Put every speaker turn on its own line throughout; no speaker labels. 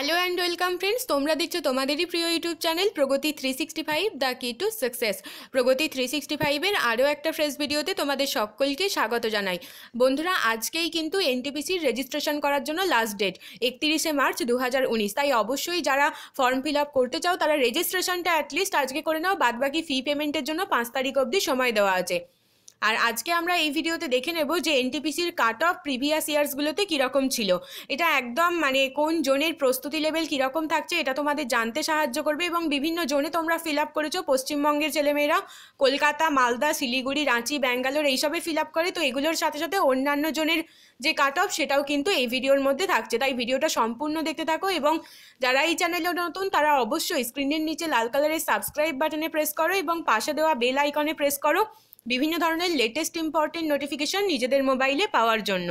Hello and welcome friends তোমরা দেখছ তোমাদেরই প্রিয় YouTube channel Pragati three sixty five the key to success Pragati three sixty ফাইভের আরও একটা ফ্রেশ ভিডিওতে তোমাদের সকলকে স্বাগত জানাই। বন্ধুরা, আজকেই কিন্তু এনটিপিসির রেজিস্ট্রেশন করার জন্য লাস্ট ডেট একত্রিশে মার্চ দু হাজার উনিশ। তাই অবশ্যই যারা ফর্ম ফিল আপ করতে চাও, তারা রেজিস্ট্রেশনটা অ্যাটলিস্ট আজকে করে নাও, বাদবাকি ফি পেমেন্টের জন্য পাঁচ তারিখ অবধি সময় দেওয়া আছে। আর আজকে আমরা এই ভিডিওতে দেখে নেব যে এনটিপিসির কাট অফ প্রিভিয়াস ইয়ার্সগুলোতে কীরকম ছিল। এটা একদম মানে কোন জোনের প্রস্তুতি লেভেল কীরকম থাকছে এটা তোমাদের জানতে সাহায্য করবে এবং বিভিন্ন জোনে তোমরা ফিল আপ করেছ। পশ্চিমবঙ্গের ছেলেমেয়েরা কলকাতা, মালদা, শিলিগুড়ি, রাঁচি, ব্যাঙ্গালোর এইসবে ফিল আপ করে। তো এগুলোর সাথে সাথে অন্যান্য জোনের যে কাট অফ সেটাও কিন্তু এই ভিডিওর মধ্যে থাকছে। তাই ভিডিওটা সম্পূর্ণ দেখতে থাকো এবং যারা এই চ্যানেলে নতুন তারা অবশ্যই স্ক্রিনের নিচে লাল কালারের সাবস্ক্রাইব বাটনে প্রেস করো এবং পাশে দেওয়া বেল আইকনে প্রেস করো। বিভিন্ন ধরনের লেটেস্ট ইম্পর্টেন্ট নোটিফিকেশন নিজেদের মোবাইলে পাওয়ার জন্য।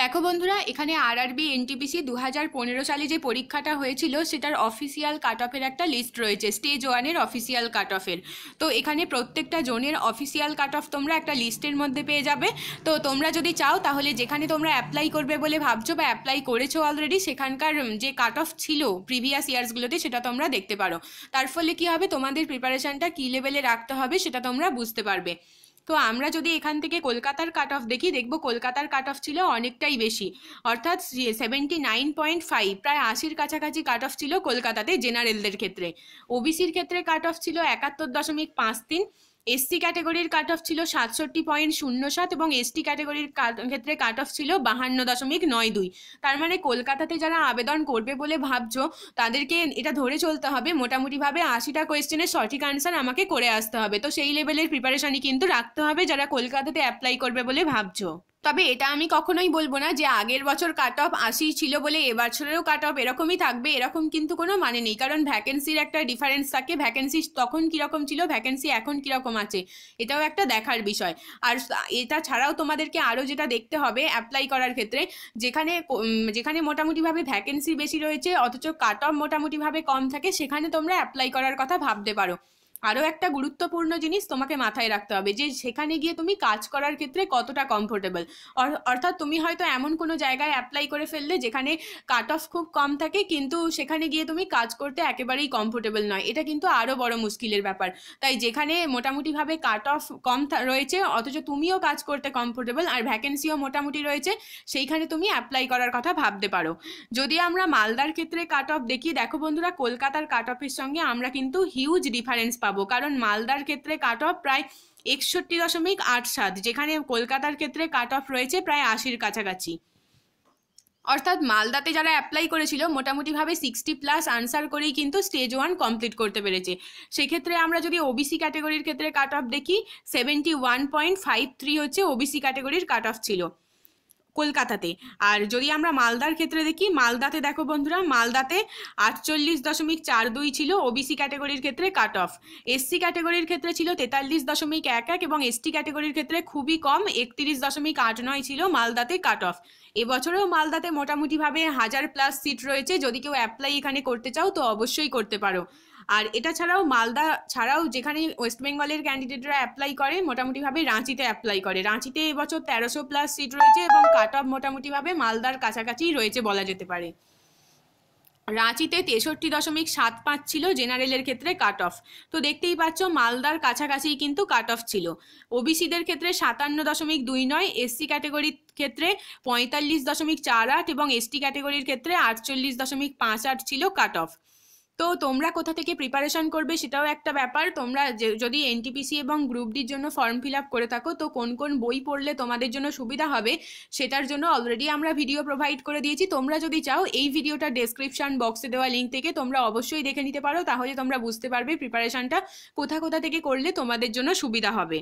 দেখো বন্ধুরা, এখানে আর আরআরবি এনটিপিসি দু হাজার পনেরো সালে যে পরীক্ষাটা হয়েছিল, সেটার অফিসিয়াল কাট অফের একটা লিস্ট রয়েছে স্টেজ ওয়ানের অফিসিয়াল কাট অফের তো এখানে প্রত্যেকটা জোনের অফিসিয়াল কাট অফ তোমরা একটা লিস্টের মধ্যে পেয়ে যাবে। তো তোমরা যদি চাও, তাহলে যেখানে তোমরা অ্যাপ্লাই করবে বলে ভাবছ বা অ্যাপ্লাই করেছ অলরেডি সেখানকার যে কাট অফ ছিল প্রিভিয়াস ইয়ার্সগুলোতে সেটা তোমরা দেখতে পারো। তার ফলে কি হবে? তোমাদের প্রিপারেশনটা কী লেভেলে রাখতে হবে, সেটা তোমরা বুঝতে পারবে। তো আমরা যদি এখান থেকে কলকাতার কাট অফ দেখি, দেখব কলকাতার কাট অফ ছিল অনেকটাই বেশি। অর্থাৎ সেভেন্টি নাইন পয়েন্ট ফাইভ প্রায় আশির কাছাকাছি কাট অফ ছিল কলকাতাতে জেনারেলদের ক্ষেত্রে। ওবিসির ক্ষেত্রে কাট অফ ছিল একাত্তর দশমিক পাঁচ তিন এসসি ক্যাটাগরির কাট অফ ছিল সাতষট্টি পয়েন্ট শূন্য সাত এবং এসটি ক্যাটাগরির ক্ষেত্রে কাট অফ ছিল বাহান্ন দশমিক নয় দুই। তার মানে কলকাতাতে যারা আবেদন করবে বলে ভাবছ, তাদেরকে এটা ধরে চলতে হবে, মোটামুটিভাবে আশিটা কোয়েশ্চেনের সঠিক আনসার আমাকে করে আসতে হবে। তো সেই লেভেলের প্রিপারেশানই কিন্তু রাখতে হবে যারা কলকাতাতে অ্যাপ্লাই করবে বলে ভাবছ। তবে এটা আমি কখনোই বলব না যে আগের বছর কাট অফ আশি ছিল বলে এবছরেও কাট অফ এরকমই থাকবে, এরকম কিন্তু কোনো মানে নেই। কারণ ভ্যাকেন্সির একটা ডিফারেন্স থাকে ভ্যাকেন্সি তখন কীরকম ছিল ভ্যাকেন্সি এখন কীরকম আছে, এটাও একটা দেখার বিষয়। আর এটা ছাড়াও তোমাদেরকে আরও যেটা দেখতে হবে অ্যাপ্লাই করার ক্ষেত্রে, যেখানে যেখানে মোটামুটিভাবে ভ্যাকেন্সি বেশি রয়েছে, অথচ কাট অফ মোটামুটিভাবে কম থাকে, সেখানে তোমরা অ্যাপ্লাই করার কথা ভাবতে পারো। আরও একটা গুরুত্বপূর্ণ জিনিস তোমাকে মাথায় রাখতে হবে যে সেখানে গিয়ে তুমি কাজ করার ক্ষেত্রে কতটা কমফোর্টেবল অর্থাৎ তুমি হয়তো এমন কোনো জায়গায় অ্যাপ্লাই করে ফেললে যেখানে কাট অফ খুব কম থাকে, কিন্তু সেখানে গিয়ে তুমি কাজ করতে একেবারেই কমফোর্টেবল নয়। এটা কিন্তু আরও বড় মুশকিলের ব্যাপার। তাই যেখানে মোটামুটিভাবে কাট অফ কম রয়েছে, অথচ তুমিও কাজ করতে কমফোর্টেবল আর ভ্যাকেন্সিও মোটামুটি রয়েছে, সেইখানে তুমি অ্যাপ্লাই করার কথা ভাবতে পারো। যদি আমরা মালদার ক্ষেত্রে কাট অফ দেখি, দেখো বন্ধুরা, কলকাতার কাট অফের সঙ্গে আমরা কিন্তু হিউজ ডিফারেন্স পাবো। কারণ মালদার ক্ষেত্রে কাট অফ প্রায় একষট্টি দশমিক আট সাত, যেখানে কলকাতার ক্ষেত্রে কাট অফ রয়েছে প্রায় আশির কাছাকাছি। অর্থাৎ মালদাতে যারা অ্যাপ্লাই করেছিল, মোটামুটিভাবে সিক্সটি প্লাস আনসার করেই কিন্তু স্টেজ ওয়ান কমপ্লিট করতে পেরেছে। সেক্ষেত্রে আমরা যদি ওবিসি ক্যাটেগরির ক্ষেত্রে কাট অফ দেখি seventy one point five three হচ্ছে ওবিসি ক্যাটেগরির কাট অফ ছিল। কলকাতাতে। আর যদি আমরা মালদার ক্ষেত্রে দেখি, মালদাতে দেখো বন্ধুরা, মালদাতে আটচল্লিশ দশমিক চার দুই ছিল ওবিসি ক্যাটাগরির ক্ষেত্রে কাট অফ এসসি ক্যাটাগরির ক্ষেত্রে ছিল তেতাল্লিশ দশমিক এক এক এবং এসটি ক্যাটাগরির ক্ষেত্রে খুবই কম, একত্রিশ দশমিক আট নয় ছিল মালদাতে কাট অফ এবছরেও মালদাতে মোটামুটিভাবে হাজার প্লাস সিট রয়েছে। যদি কেউ অ্যাপ্লাই এখানে করতে চাও, তো অবশ্যই করতে পারো। আর এটা ছাড়াও মালদা ছাড়াও যেখানে ওয়েস্ট বেঙ্গলের ক্যান্ডিডেটরা অ্যাপ্লাই করে, মোটামুটিভাবে রাঁচিতে অ্যাপ্লাই করে। রাঁচিতে এবছর তেরোশো প্লাস সিট রয়েছে এবং কাট অফ মোটামুটিভাবে মালদার কাছাকাছি রয়েছে বলা যেতে পারে। রাঁচিতে তেষট্টি দশমিক সাত পাঁচ ছিল জেনারেলের ক্ষেত্রে কাট অফ তো দেখতেই পাচ্ছ, মালদার কাছাকাছি কিন্তু কাট অফ ছিল ওবিসিদের ক্ষেত্রে সাতান্ন দশমিক দুই নয় এসসি ক্যাটেগরির ক্ষেত্রে পঁয়তাল্লিশ দশমিক চার আট এবং এসটি ক্যাটেগরির ক্ষেত্রে আটচল্লিশ দশমিক পাঁচ আট ছিল কাট অফ তো তোমরা কোথা থেকে প্রিপারেশন করবে সেটাও একটা ব্যাপার। তোমরা যদি এনটিপিসি এবং গ্রুপ ডির জন্য ফর্ম ফিল আপ করে থাকো, তো কোন কোন বই পড়লে তোমাদের জন্য সুবিধা হবে, সেটার জন্য অলরেডি আমরা ভিডিও প্রোভাইড করে দিয়েছি। তোমরা যদি চাও, এই ভিডিওটা ডেসক্রিপশন বক্সে দেওয়া লিঙ্ক থেকে তোমরা অবশ্যই দেখে নিতে পারো, তাহলে তোমরা বুঝতে পারবে প্রিপারেশনটা কোথা কোথা থেকে করলে তোমাদের জন্য সুবিধা হবে।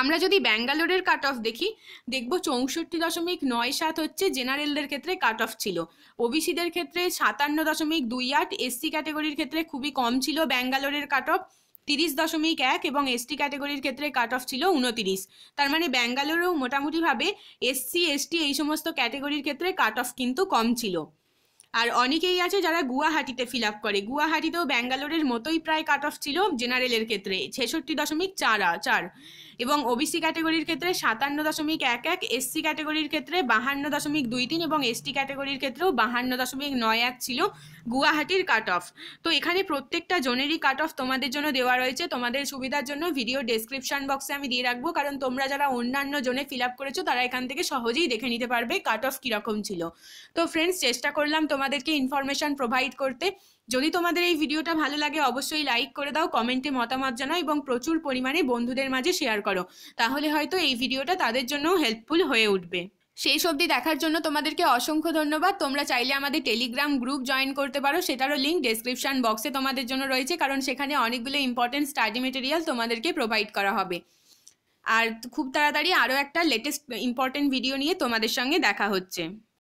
আমরা যদি ব্যাঙ্গালোরের কাট অফ দেখি, দেখব চৌষট্টি দশমিক নয় সাত হচ্ছে জেনারেলদের ক্ষেত্রে কাট অফ ছিল। ওবিসিদের ক্ষেত্রে সাতান্ন দশমিক দুই আট, এসসি ক্যাটাগরির ক্ষেত্রে খুবই কম ছিল ব্যাঙ্গালোরের কাট অফ তিরিশ দশমিক এক এবং এসটি ক্যাটাগরির ক্ষেত্রে কাট অফ ছিল উনতিরিশ। তার মানে ব্যাঙ্গালোরেও মোটামুটিভাবে এসসি, এসটি এই সমস্ত ক্যাটাগরির ক্ষেত্রে কাট অফ কিন্তু কম ছিল। আর অনেকেই আছে যারা গুয়াহাটিতে ফিল আপ করে। গুয়াহাটিতেও ব্যাঙ্গালোরের মতোই প্রায় কাট অফ ছিল জেনারেলের ক্ষেত্রে, ছেষট্টি দশমিক চার চার। এবং ওবিসি ক্যাটাগরির ক্ষেত্রে সাতান্ন দশমিক এক এক এসসি ক্যাটাগরির ক্ষেত্রে বাহান্ন দশমিক দুই তিন এবং এসটি ক্যাটাগরির ক্ষেত্রেও বাহান্ন দশমিক নয় এক ছিল গুয়াহাটির কাট অফ তো এখানে প্রত্যেকটা জোনেরই কাট অফ তোমাদের জন্য দেওয়া রয়েছে। তোমাদের সুবিধার জন্য ভিডিও ডেসক্রিপশন বক্সে আমি দিয়ে রাখব। কারণ তোমরা যারা অন্যান্য জোনে ফিল আপ করেছ, তারা এখান থেকে সহজেই দেখে নিতে পারবে কাট অফ কীরকম ছিল। তো ফ্রেন্ডস চেষ্টা করলাম তোমাদেরকে ইনফরমেশন প্রোভাইড করতে। যদি তোমাদের এই ভিডিওটা ভালো লাগে, অবশ্যই লাইক করে দাও কমেন্টে মতামত জানাও এবং প্রচুর পরিমাণে বন্ধুদের মাঝে শেয়ার করো। তাহলে হয়তো এই ভিডিওটা তাদের জন্যও হেল্পফুল হয়ে উঠবে। শেষ অবধি দেখার জন্য তোমাদেরকে অসংখ্য ধন্যবাদ। তোমরা চাইলে আমাদের টেলিগ্রাম গ্রুপ জয়েন করতে পারো। সেটারও লিঙ্ক ডেসক্রিপশন বক্সে তোমাদের জন্য রয়েছে, কারণ সেখানে অনেকগুলো ইম্পর্টেন্ট স্টাডি মেটেরিয়াল তোমাদেরকে প্রোভাইড করা হবে। আর খুব তাড়াতাড়ি আরও একটা লেটেস্ট ইম্পর্টেন্ট ভিডিও নিয়ে তোমাদের সঙ্গে দেখা হচ্ছে।